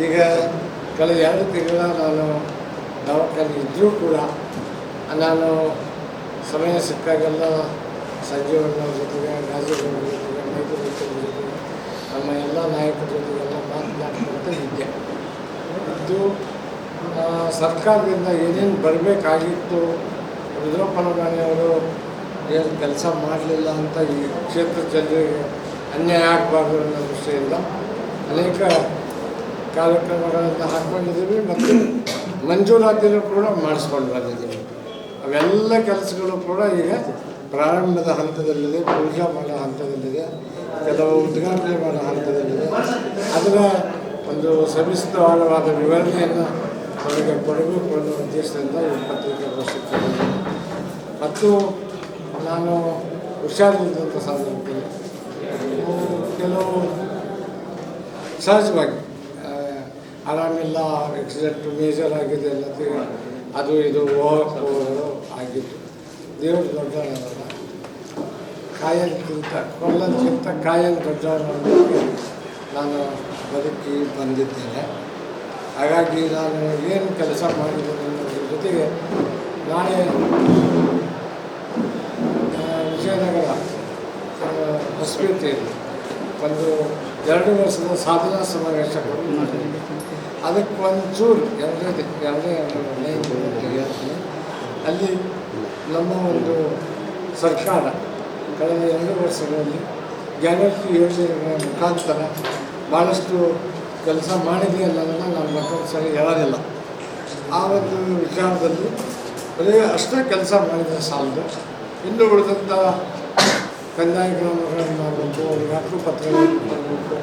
ಈಗ ಕಳೆದ ಎರಡು ತಿಂಗಳ ನಾನು ದವಾಖಾನೆ ಇದ್ದರೂ ಕೂಡ ನಾನು ಸಮಯ ಸಿಕ್ಕಾಗೆಲ್ಲ ಸಂಜೀವಣ್ಣ ಜೊತೆಗೆ ರಾಜೀವ್ರ ಜೊತೆಗೆ, ಮೈತ್ರಿ ಜೊತೆಗೆ ನಮ್ಮ ಎಲ್ಲ ನಾಯಕರ ಜೊತೆಗೆಲ್ಲ ಮಾತನಾಡ್ಕೊಳ್ತಾ ಇದ್ದೆ. ಇದು ಸರ್ಕಾರದಿಂದ ಏನೇನು ಬರಬೇಕಾಗಿತ್ತು ರುದ್ರಪ್ಪನಗಾಣಿಯವರು ಏನು ಕೆಲಸ ಮಾಡಲಿಲ್ಲ ಅಂತ ಈ ಕ್ಷೇತ್ರ ಜನರಿಗೆ ಅನ್ಯಾಯ ಆಗಬಾರ್ದು ಅನ್ನೋ ದೃಷ್ಟಿಯಿಂದ ಅನೇಕ ಕಾರ್ಯಕ್ರಮಗಳನ್ನು ಹಾಕ್ಕೊಂಡಿದ್ದೀವಿ ಮತ್ತು ಮಂಜೂರಾತಿನೂ ಕೂಡ ಮಾಡಿಸ್ಕೊಂಡು ಬಂದಿದ್ದೀವಿ. ಅವೆಲ್ಲ ಕೆಲಸಗಳು ಕೂಡ ಈಗ ಪ್ರಾರಂಭದ ಹಂತದಲ್ಲಿದೆ ಪೂಜಾ ಮಾಡೋ ಹಂತದಲ್ಲಿದೆ ಕೆಲವು ಉದ್ಘಾಟನೆ ಮಾಡೋ ಹಂತದಲ್ಲಿದೆ. ಅದರ ಒಂದು ಸವಿಸ್ತಾರವಾದ ವಿವರಣೆಯನ್ನು ನಮಗೆ ಕೊಡಬೇಕು ಅನ್ನೋ ಉದ್ದೇಶದಿಂದ ಈ ಪತ್ರಿಕಾಗೋಷ್ಠಿ ಮತ್ತು ನಾನು ಸಂದರ್ಭದಲ್ಲಿ ಹ್ಮ್, ಕೆಲವು ಸಹಜವಾಗಿ ಆರಾಮಿಲ್ಲ ಆಕ್ಸಿಡೆಂಟ್ ಮೇಜರ್ ಆಗಿದೆ ಎಲ್ಲ ಅದು ಇದು ಹೋಗೋದು ಆಗಿತ್ತು. ದೇವರು ದೊಡ್ಡವನಲ್ಲ. ಕಾಯಂಕ್ಕಿಂತ ಕೊಲ್ಲಕ್ಕಿಂತ ಕಾಯಲ್ ದೊಡ್ಡ ನಾನು ಬದುಕಿ ಬಂದಿದ್ದೇನೆ. ಹಾಗಾಗಿ ನಾನು ಏನು ಕೆಲಸ ಮಾಡಿದ್ದೇನೆ ಅನ್ನೋದ್ರ ಜೊತೆಗೆ ನಾಳೆ ವಿಜಯನಗರ ಹೊಸಪೇಟೆಯಲ್ಲಿ ಒಂದು ಎರಡು ವರ್ಷದ ಸಾಧನಾ ಸಮಾವೇಶ ಕೊಟ್ಟು ಅದಕ್ಕೆ ಒಂಚೂರು ಎರಡೇ ಎರಡೇ ಎರಡು ಅಲ್ಲಿ ನಮ್ಮ ಒಂದು ಸರ್ಕಾರ ಕಳೆದ ಎರಡು ವರ್ಷಗಳಲ್ಲಿ ಗ್ಯಾರಂಟಿ ಯೋಜನೆಗಳ ಮುಖಾಂತರ ಭಾಳಷ್ಟು ಕೆಲಸ ಮಾಡಿದೆಯಲ್ಲ ಅನ್ನೋದನ್ನು ನಾನು ಮತ್ತೊಂದು ಸರಿ ಹೇಳೋದಿಲ್ಲ. ಆ ಒಂದು ವಿಚಾರದಲ್ಲಿ ಬರೀ ಅಷ್ಟೇ ಕೆಲಸ ಮಾಡಿದ ಸಾಲದು. ಇನ್ನು ಉಳಿದಂಥ ಕಂದಾಯ ಗ್ರಾಮಗಳನ್ನು ಮಾಡಬೇಕು ಅವ್ರಿಗೆ ಹಕ್ಕುಪತ್ರಗಳನ್ನು ಮಾಡಬೇಕು.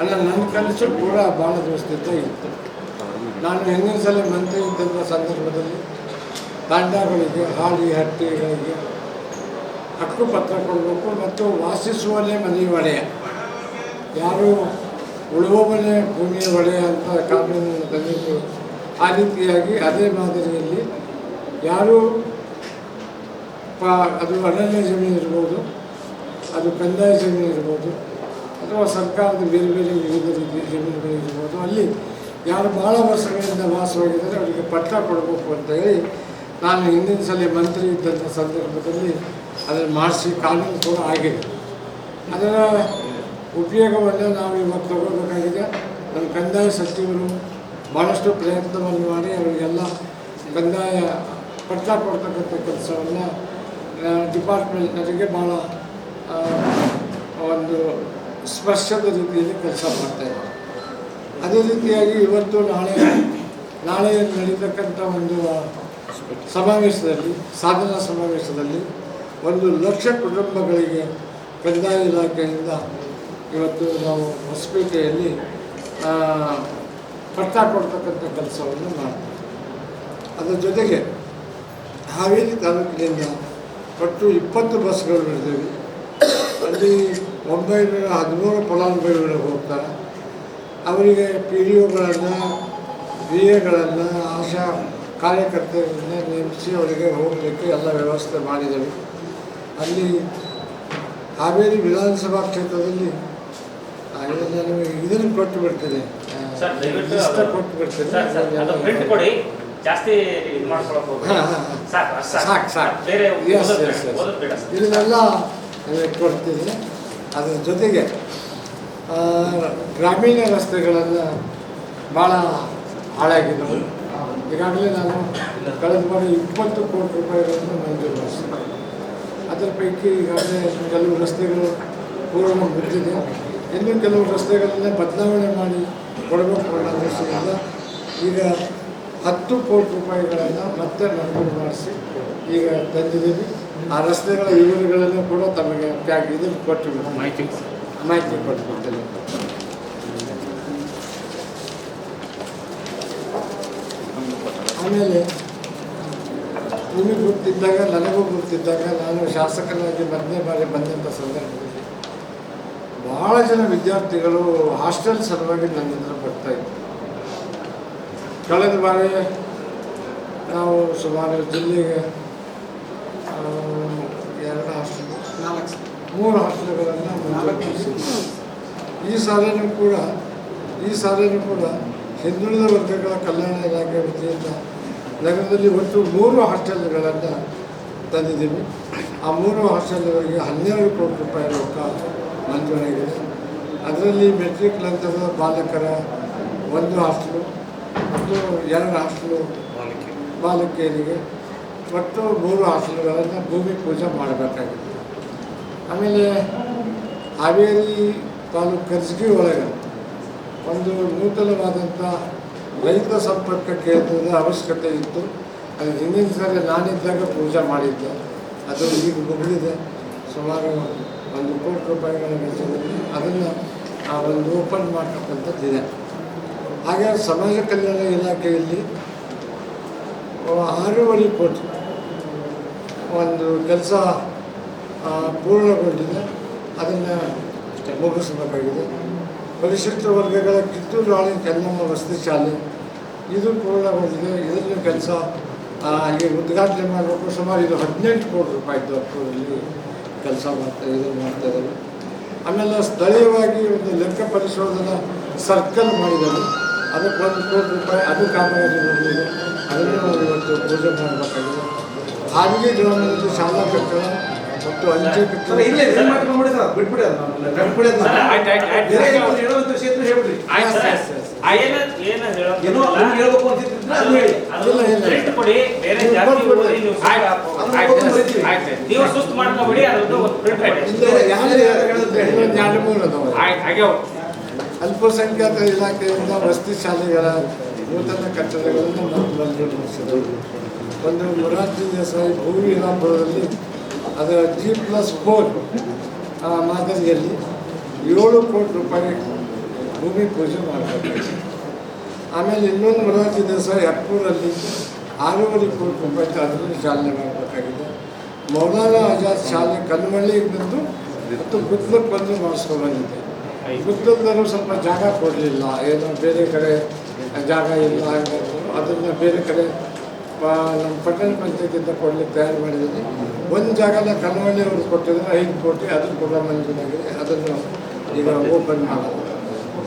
ಅಲ್ಲ ನನ್ನ ಕನಸು ಕೂಡ ಭಾಳ ದಿವಸದಿಂದ ಇತ್ತು ನಾನು ಹೆಂಗಿನ ಸಲ ಮಂತ್ರಿ ಇದ್ದಂಥ ಸಂದರ್ಭದಲ್ಲಿ ತಾಂಡಗಳಿಗೆ ಹಾಡಿ ಹಟ್ಟಿಗಳಿಗೆ ಹಕ್ಕುಪತ್ರ ಕೊಡಬೇಕು ಮತ್ತು ವಾಸಿಸುವಲ್ಲೇ ಮನೆ ಒಡೆಯ. ಯಾರು ಉಳುವ ಮನೆ ಭೂಮಿಯ ಒಡೆಯ ಅಂತ ಕಾನೂನನ್ನು ತಂದಿದ್ದು ಆ ರೀತಿಯಾಗಿ ಅದೇ ಮಾದರಿಯಲ್ಲಿ ಯಾರು ಪ, ಅದು ಅರಣ್ಯ ಜಮೀನು ಇರ್ಬೋದು ಅದು ಕಂದಾಯ ಜಮೀನು ಇರ್ಬೋದು ಅಥವಾ ಸರ್ಕಾರದ ಬೇರೆ ಬೇರೆ ವಿವಿಧ ರೀತಿಯ ಜಮೀನುಗಳಿರ್ಬೋದು ಅಲ್ಲಿ ಯಾರು ಭಾಳ ವರ್ಷಗಳಿಂದ ವಾಸವಾಗಿದ್ದಾರೆ, ಅವರಿಗೆ ಪಟ್ಟ ಕೊಡಬೇಕು ಅಂತ ಹೇಳಿ ನಾನು ಹಿಂದಿನ ಸಲ ಮಂತ್ರಿ ಇದ್ದಂಥ ಸಂದರ್ಭದಲ್ಲಿ ಅದನ್ನು ಮಾಡಿಸಿ ಕಾನೂನು ಕೂಡ ಆಗಿದೆ. ಅದರ ಉಪಯೋಗವನ್ನು ನಾವು ಇವತ್ತು ತಗೋಬೇಕಾಗಿದೆ ನಮ್ಮ ಕಂದಾಯ ಸಚಿವರು ಭಾಳಷ್ಟು ಪ್ರಯತ್ನವನ್ನು ಮಾಡಿ ಅವರಿಗೆಲ್ಲ ಕಂದಾಯ ಪಟ್ಟ ಕೊಡ್ತಕ್ಕಂಥ ಕೆಲಸವನ್ನು ಡಿಪಾರ್ಟ್ಮೆಂಟ್ನವರಿಗೆ ಭಾಳ ಒಂದು ಸ್ಪರ್ಶದ ರೀತಿಯಲ್ಲಿ ಕೆಲಸ ಮಾಡ್ತಾಯಿದ್ದಾರೆ ಅದೇ ರೀತಿಯಾಗಿ ಇವತ್ತು ನಾಳೆ ನಾಳೆ ನಡೀತಕ್ಕಂಥ ಒಂದು ಸಮಾವೇಶದಲ್ಲಿ, ಸಾಧನಾ ಸಮಾವೇಶದಲ್ಲಿ ಒಂದು ಲಕ್ಷ ಕುಟುಂಬಗಳಿಗೆ ಕಂದಾಯ ಇಲಾಖೆಯಿಂದ ಇವತ್ತು ನಾವು ಹೊಸಪೇಟೆಯಲ್ಲಿ ಪಟ್ಟ ಕೊಡ್ತಕ್ಕಂಥ ಕೆಲಸವನ್ನು ಮಾಡ್ತೀವಿ. ಅದರ ಜೊತೆಗೆ ಹಾವೇರಿ ತಾಲೂಕಿನಿಂದ ಒಟ್ಟು ಇಪ್ಪತ್ತು ಬಸ್ಗಳು ನಡೆದೇವೆ. ಅಲ್ಲಿ ಒಂಬೈನೂರ ಹದಿಮೂರು ಫಲಾನುಭವಿಗಳು ಹೋಗ್ತಾರೆ. ಅವರಿಗೆ ಪಿ ಡಿ ಒಗಳನ್ನು ಬಿ ಎಗಳನ್ನು ಆಶಾ ಕಾರ್ಯಕರ್ತರನ್ನ ನೇಮಿಸಿ ಅವರಿಗೆ ಹೋಗಲಿಕ್ಕೆ ಎಲ್ಲ ವ್ಯವಸ್ಥೆ ಮಾಡಿದ್ದೇವೆ. ಅಲ್ಲಿ ಹಾವೇರಿ ವಿಧಾನಸಭಾ ಕ್ಷೇತ್ರದಲ್ಲಿ ನಿಮಗೆ ಇದನ್ನು ಕೊಟ್ಟು ಬಿಡ್ತೇನೆ. ಕೊಟ್ಟು ಬಿಡ್ತದೆ ಜಾಸ್ತಿ. ಸಾಕು ಸಾಕು. ಇದನ್ನೆಲ್ಲ ಕೊಡ್ತೀನಿ ಅದರ ಜೊತೆಗೆ ಗ್ರಾಮೀಣ ರಸ್ತೆಗಳನ್ನು ಭಾಳ ಹಾಳಾಗಿದ್ದವು. ಈಗಾಗಲೇ ನಾನು ಕಳೆದ ಬಾರಿ ಇಪ್ಪತ್ತು ಕೋಟಿ ರೂಪಾಯಿಗಳನ್ನು ಮಂಜೂರು ಮಾಡಿಸ್ತೀನಿ ಅದರ ಪೈಕಿ ಈಗಾಗಲೇ ಕೆಲವು ರಸ್ತೆಗಳು ಪೂರ್ಣ ಮುಗಿದಿದೆ ಇನ್ನು ಕೆಲವು ರಸ್ತೆಗಳನ್ನೇ ಬದಲಾವಣೆ ಮಾಡಿ ಕೊಡಬೇಕು ಅನ್ನೋ ದೃಷ್ಟಿಯಿಂದ ಈಗ ಹತ್ತು ಕೋಟಿ ರೂಪಾಯಿಗಳನ್ನು ಮತ್ತೆ ಮಂಜೂರು ಮಾಡಿಸಿ ಈಗ ತಂದಿದ್ದೀವಿ. ಆ ರಸ್ತೆಗಳ ವಿವರಗಳನ್ನು ಕೂಡ ತಮಗೆ ಪ್ಯಾಕ್ ಇದು ಕೊಟ್ಟು ಮಾಹಿತಿ ಮಾಹಿತಿ ಕೊಟ್ಟುಕೊಡ್ತೇನೆ ಆಮೇಲೆ ನಿಮಗೆ ಗೊತ್ತಿದ್ದಾಗ ನನಗೂ ಗೊತ್ತಿದ್ದಾಗ ನಾನು ಶಾಸಕನಾಗಿ ಮೊದಲನೇ ಬಾರಿ ಬಂದಂಥ ಸಂದರ್ಭದಲ್ಲಿ ಭಾಳ ಜನ ವಿದ್ಯಾರ್ಥಿಗಳು ಹಾಸ್ಟೆಲ್ ಸಲುವಾಗಿ ನನ್ನ ಹತ್ರ ಬರ್ತಾ ಇದ್ರು. ಕಳೆದ ಬಾರಿ ನಾವು ಸುಮಾರು ಜಿಲ್ಲೆಗೆ ಆ, ಎರಡು ಹಾಸ್ಟೆಲ್ ನಾಲ್ಕು ಮೂರು ಹಾಸ್ಟೆಲ್ಗಳನ್ನು ನಾಲ್ಕು ಈ ಸಾಲಿನೂ ಕೂಡ ಈ ಸಾಲಿನೂ ಕೂಡ ಹಿಂದುಳಿದ ವರ್ಗಗಳ ಕಲ್ಯಾಣ ಇಲಾಖೆ ವತಿಯಿಂದ ನಗರದಲ್ಲಿ ಒಟ್ಟು ಮೂರು ಹಾಸ್ಟೆಲ್ಗಳನ್ನು ತಂದಿದ್ದೀವಿ. ಆ ಮೂರು ಹಾಸ್ಟೆಲ್ಗಳಿಗೆ ಹನ್ನೆರಡು ಕೋಟಿ ರೂಪಾಯಿ ರೊಕ್ಕ ಮಂಜೂರಾಗಿದೆ. ಅದರಲ್ಲಿ ಮೆಟ್ರಿಕ್ ನಂತರದ ಬಾಲಕರ ಒಂದು ಹಾಸ್ಟೆಲು ಮತ್ತು ಎರಡು ಹಾಸ್ಟೆಲು ಬಾಲಕಿಯರಿಗೆ ಒಟ್ಟು ಮೂರು ಹಾಸ್ಟೆಲ್ಗಳನ್ನು ಭೂಮಿ ಪೂಜೆ ಮಾಡಬೇಕಾಗಿದೆ. ಆಮೇಲೆ ಹಾವೇರಿ ತಾಲೂಕು ಕರ್ಜಗಿ ಒಳಗೆ ಒಂದು ನೂತನವಾದಂಥ ರೈತ ಸಂಪರ್ಕ ಕೇಂದ್ರದ ಅವಶ್ಯಕತೆ ಇತ್ತು. ಅದು ಹಿಂದಿನ ಸಾರಿ ನಾನಿದ್ದಾಗ ಪೂಜೆ ಮಾಡಿದ್ದೆ. ಅದು ಈಗ ಮುಗಿದಿದೆ. ಸುಮಾರು ಒಂದು ಕೋಟಿ ರೂಪಾಯಿಗಳ ವೆಚ್ಚದಲ್ಲಿ ಅದನ್ನು ಆ ಒಂದು ಓಪನ್ ಮಾಡ್ತಕ್ಕಂಥದ್ದಿದೆ ಹಾಗೆ ಸಮಾಜ ಕಲ್ಯಾಣ ಇಲಾಖೆಯಲ್ಲಿ ಆರೂವರೆ ಕೋಟಿ ಒಂದು ಕೆಲಸ ಪೂರ್ಣಗೊಂಡಿದೆ ಅದನ್ನು ಮುಗಿಸಬೇಕಾಗಿದೆ ಪರಿಶಿಷ್ಟ ವರ್ಗಗಳ ಕಿತ್ತೂರು ರಾಣಿ ಚೆನ್ನಮ್ಮ ವಸತಿ ಶಾಲೆ, ಇದು ಪೂರ್ಣಗೊಂಡಿದೆ ಇದನ್ನು ಕೆಲಸ ಅಲ್ಲಿ ಉದ್ಘಾಟನೆ ಮಾಡಬೇಕು. ಸುಮಾರು ಇದು ಹದಿನೆಂಟು ಕೋಟಿ ರೂಪಾಯಿದ್ದು ಅಷ್ಟರಲ್ಲಿ ಕೆಲಸ ಮಾಡ್ತಾ ಇದನ್ನು ಮಾಡ್ತಾ ಇದ್ದಾರೆ. ಆಮೇಲೆ ಸ್ಥಳೀಯವಾಗಿ ಒಂದು ಲೆಕ್ಕ ಪರಿಶೋಧನಾ ಸರ್ಕಲ್ ಮಾಡಿದ್ದಾರೆ. ಅದಕ್ಕೆ ಒಂದು ಕೋಟಿ ರೂಪಾಯಿ ಅದು ಕಾಮಗಾರಿ ಬಂದಿದೆ. ಅದನ್ನು ನಾವು ಇವತ್ತು ಪೂಜೆ ಮಾಡಬೇಕಾಗಿದೆ. ಹಾಗೆ ಗ್ರಾಮದಲ್ಲಿ ಶಾಲಾ ಕಟ್ಟಡ ಮತ್ತು ಅಂಚೆ ನೀವು ಜಾಸ್ತಿ ಓದಿ ನೀವು ಸುಸ್ತು ಮಾಡ್ಕೊಬೇಡಿ ಅಲ್ಪಸಂಖ್ಯಾತ ಇಲಾಖೆಯಿಂದ ವಸತಿ ಶಾಲೆಗಳ ನೂತನ ಕಟ್ಟಡಗಳನ್ನು ಒಂದು ಮೊರಾರ್ಜಿ ದೇಸಾಯಿ ಭೂವಿರಾಂಪುರದಲ್ಲಿ ಅದು ಜಿ ಪ್ಲಸ್ ಫೋರ್ ಮಾದರಿಯಲ್ಲಿ ಏಳು ಕೋಟಿ ರೂಪಾಯಿ ಭೂಮಿ ಪೂಜೆ ಮಾಡಬೇಕು ಆಮೇಲೆ ಇನ್ನೊಂದು ಮೊರಾರ್ಜಿ ಸರ್ ಯಪ್ಪೂರಲ್ಲಿ ಆರೂವರೆ ಕೋಟಿ ರೂಪಾಯಿ ಅದರಲ್ಲಿ ಚಾಲನೆ ಮಾಡಬೇಕಾಗಿದೆ. ಮೌಲಾನಾ ಆಜಾದ್ ಶಾಲೆ ಕಲ್ಮಳ್ಳಿಗಿಂದು ಮತ್ತು ಗುದ್ದಕ್ಕೆ ಬಂದು ಮಾಡಿಸ್ಕೊಂಡು ಬಂದಿದೆ ಗುದ್ದಲದವರು ಸ್ವಲ್ಪ ಜಾಗ ಕೊಡಲಿಲ್ಲ, ಏನೋ ಬೇರೆ ಕಡೆ ಜಾಗ ಇಲ್ಲ, ಅದನ್ನು ಬೇರೆ ಕಡೆ ನಮ್ಮ ಪಟ್ಟಣ ಪಂಚಾಯತಿಯಿಂದ ಕೊಡಲಿಕ್ಕೆ ತಯಾರು ಮಾಡಿದ್ದೀನಿ. ಒಂದು ಜಾಗನ ಕಲ್ಮಳ್ಳಿ ಅವರು ಕೊಟ್ಟಿದ್ರೆ, ಐದು ಕೋಟಿ ಅದು ಕೂಡ ಮಂಜೂರಾಗಿದೆ ಅದನ್ನು ಈಗ ಓಪನ್ ಮಾಡೋದು.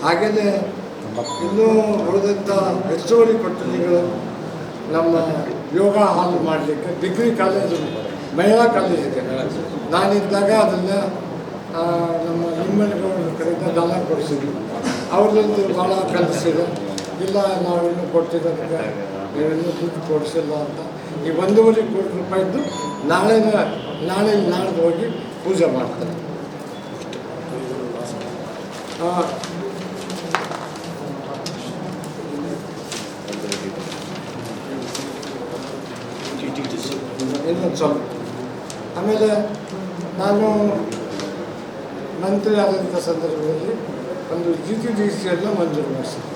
ಹಾಗೆಯೇ ಇನ್ನೂ ಉಳಿದಂಥ ಹೆಚ್ಚುವರಿ ಕೊಠಡಿಗಳು ನಮ್ಮ ಯೋಗ ಹಾಲ್ ಮಾಡಲಿಕ್ಕೆ ಡಿಗ್ರಿ ಕಾಲೇಜು ಮಹಿಳಾ ಕಾಲೇಜ್ ಇದೆ. ನಾನಿದ್ದಾಗ ಅದನ್ನು ನಮ್ಮ ನಿಮ್ಮನಗೌಡರ ಕಡೆಯಿಂದ ದಾನ ಕೊಡಿಸಿದ್ವಿ ಅವ್ರದ್ದು ಭಾಳ ಕಲಿಸಿದೆ. ಇಲ್ಲ, ನಾವಿನ್ನೂ ಕೊಟ್ಟಿದ್ದಕ್ಕೆ ನೀವಿನ್ನೂ ದುಡ್ಡು ಕೊಡಿಸಿಲ್ಲ ಅಂತ. ಈ ಒಂದೂವರೆ ಕೋಟಿ ರೂಪಾಯಿದ್ದು ನಾಳೆ ನಾಳೆ ನಾಡ್ದು ಹೋಗಿ ಪೂಜೆ ಮಾಡ್ತಾರೆ. ಇನ್ನೊಂದು ಸ್ವಲ್ಪ. ಆಮೇಲೆ ನಾನು ಮಂತ್ರಿ ಆದಂಥ ಸಂದರ್ಭದಲ್ಲಿ ಒಂದು ಜಿ ಟಿ ಡಿ ಸಿಯನ್ನು ಮಂಜೂರು ಮಾಡಿಸಿದ್ದೆ.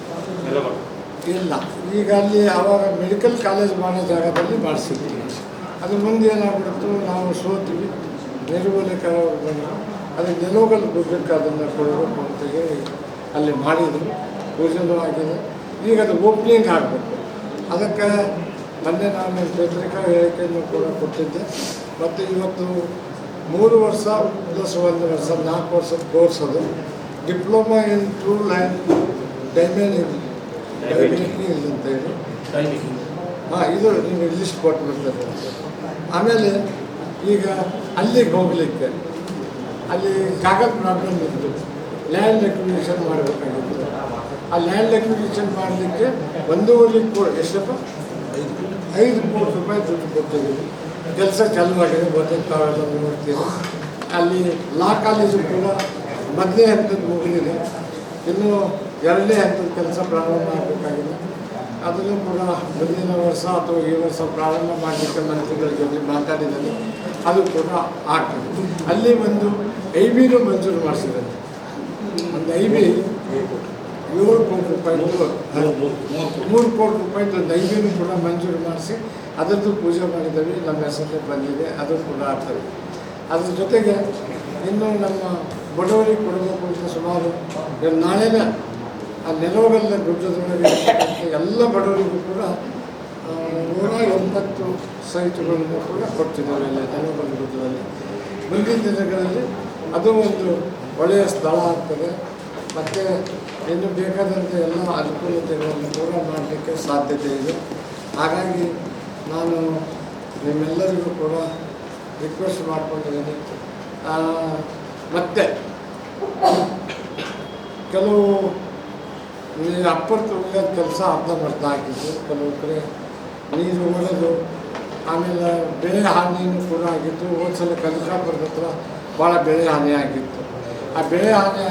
ಇಲ್ಲ. ಈಗ ಅಲ್ಲಿ ಆವಾಗ ಮೆಡಿಕಲ್ ಕಾಲೇಜ್ ಮಾಡೋ ಜಾಗದಲ್ಲಿ ಮಾಡಿಸಿದ್ವಿ. ಅದು ಮುಂದೆ ಏನಾಗ್ಬಿಡ್ತು, ನಾವು ಸೋತೀವಿ ನಿರ್ಮೂಲಕರ ಬಂದರು ಅದು ನೆಲೋಗಲ್ ಗುಡ್ಡಕ್ಕೆ ಅದನ್ನು ಕೊಡಬೇಕು ಅಂತ ಹೇಳಿ ಅಲ್ಲಿ ಮಾಡಿದರು. ಯೋಜನೆ ಆಗಿದೆ. ಈಗ ಅದು ಓಪನಿಂಗ್ ಆಗಬೇಕು. ಅದಕ್ಕೆ ಮೊನ್ನೆ ನಾನು ಪತ್ರಿಕಾ ಹೇಳಿಕೆಯನ್ನು ಕೂಡ ಕೊಟ್ಟಿದ್ದೆ. ಮತ್ತು ಇವತ್ತು ಮೂರು ವರ್ಷ ಪ್ಲಸ್ ಒಂದು ವರ್ಷ, ನಾಲ್ಕು ವರ್ಷದ ಕೋರ್ಸ್ ಅದು. ಡಿಪ್ಲೊಮಾ ಇನ್ ಟೂಲ್ ಡೈಮೆನಿಂಗ್ ಡೈಮೆನಿಂಗ್ ಹಾಂ, ಇದು ನೀವು ಲಿಸ್ಟ್ ಕೊಟ್ಬಿಡ್ತಾರೆ ಆಮೇಲೆ ಈಗ ಅಲ್ಲಿಗೆ ಹೋಗಲಿಕ್ಕೆ, ಅಲ್ಲಿ ಕಾಗದ ಪ್ರಾಬ್ಲಮ್ ಇತ್ತು ಲ್ಯಾಂಡ್ ಎಕ್ವಿಷನ್ ಮಾಡಬೇಕಾಗಿತ್ತು. ಆ ಲ್ಯಾಂಡ್ ಎಕ್ವಿಷನ್ ಮಾಡಲಿಕ್ಕೆ ಒಂದೂವರೆ ಕೋ ಎಷ್ಟಪ್ಪ? ಐದು ಕೋಟಿ ರೂಪಾಯಿ ದುಡ್ಡು ಕೊಡ್ತೀವಿ ಕೆಲಸ ಚಾಲುವಾಗಿದೆ ಬಜೆಟ್ ತಾವೆಲ್ಲ ನೋಡ್ತೀವಿ ಅಲ್ಲಿ ಲಾ ಕಾಲೇಜು ಕೂಡ ಮೊದಲೇ ಹಂತದ ಮುಗಿದಿದೆ ಇನ್ನು ಎರಡನೇ ಹಂತದ ಕೆಲಸ ಪ್ರಾರಂಭ ಆಗಬೇಕಾಗಿದೆ ಅದನ್ನು ಕೂಡ ಮುಂದಿನ ವರ್ಷ ಅಥವಾ ಈ ವರ್ಷ ಪ್ರಾರಂಭ ಮಾಡಲಿಕ್ಕೆ ಮಂತ್ರಿಗಳ ಜೊತೆ ಮಾತಾಡಿದಲ್ಲಿ ಅದು ಕೂಡ ಆಗ್ತದೆ. ಅಲ್ಲಿ ಒಂದು ಐ ಬಿನೂ ಮಂಜೂರು ಮಾಡಿಸಿದ್ದಾರೆ. ಒಂದು ಐ ಬಿ ಏಳು ಕೋಟಿ ರೂಪಾಯಿ ಮೂರು ಕೋಟಿ ರೂಪಾಯಿ. ಒಂದು ಐ ಬಿನೂ ಕೂಡ ಮಂಜೂರು ಮಾಡಿಸಿ ಅದರದ್ದು ಪೂಜೆ ಮಾಡಿದ್ದೀವಿ ನಮ್ಮ ಹೆಸರಲ್ಲಿ ಬಂದಿದೆ, ಅದು ಕೂಡ ಆಗ್ತದೆ. ಅದ್ರ ಜೊತೆಗೆ ಇನ್ನು ನಮ್ಮ ಬಡವರಿಗೆ ಕೊಡಬೇಕು ಅಂತ ಸುಮಾರು ನಾಳೆನೇ ಆ ನೆಲವಗಲ್ಲ ಗುಡ್ಡದೊಳಗೆ ಮೇಲೆ ಎಲ್ಲ ಬಡವರಿಗೂ ಕೂಡ ನೂರ ಎಂಬತ್ತು ಸೈಟುಗಳನ್ನು ಕೂಡ ಕೊಡ್ತಿದ್ದಾರೆ ಇಲ್ಲಿ ನೆಲವಗಲ್ಲ ಗುಡ್ಡದಲ್ಲಿ. ಮುಂದಿನ ದಿನಗಳಲ್ಲಿ ಅದು ಒಂದು ಒಳ್ಳೆಯ ಸ್ಥಳ ಆಗ್ತದೆ. ಮತ್ತು ಇನ್ನು ಬೇಕಾದಂಥ ಎಲ್ಲ ಅನುಕೂಲತೆಗಳನ್ನು ಕೂಡ ಮಾಡಲಿಕ್ಕೆ ಸಾಧ್ಯತೆ ಇದೆ. ಹಾಗಾಗಿ ನಾನು ನಿಮ್ಮೆಲ್ಲರಿಗೂ ಕೂಡ ರಿಕ್ವೆಸ್ಟ್ ಮಾಡ್ಕೊಂಡಿದ್ದೀನಿ. ಮತ್ತೆ ಕೆಲವು ಈ ಅಪ್ಪರ್ ತುಳಿಯೋದು ಕೆಲಸ ಅರ್ಧಂಬರ್ಧ ಆಗಿದ್ದು ಕೆಲವು ಕಡೆ ನೀರು ಒಡೆದು, ಆಮೇಲೆ ಬೆಳೆ ಹಾನಿನೂ ಕೂಡ ಆಗಿತ್ತು. ಹೋದ ಸಲ ಕನಕಾಪುರದ ಹತ್ರ ಭಾಳ ಬೆಳೆ ಹಾನಿ ಆಗಿತ್ತು. ಆ ಬೆಳೆ ಹಾನಿ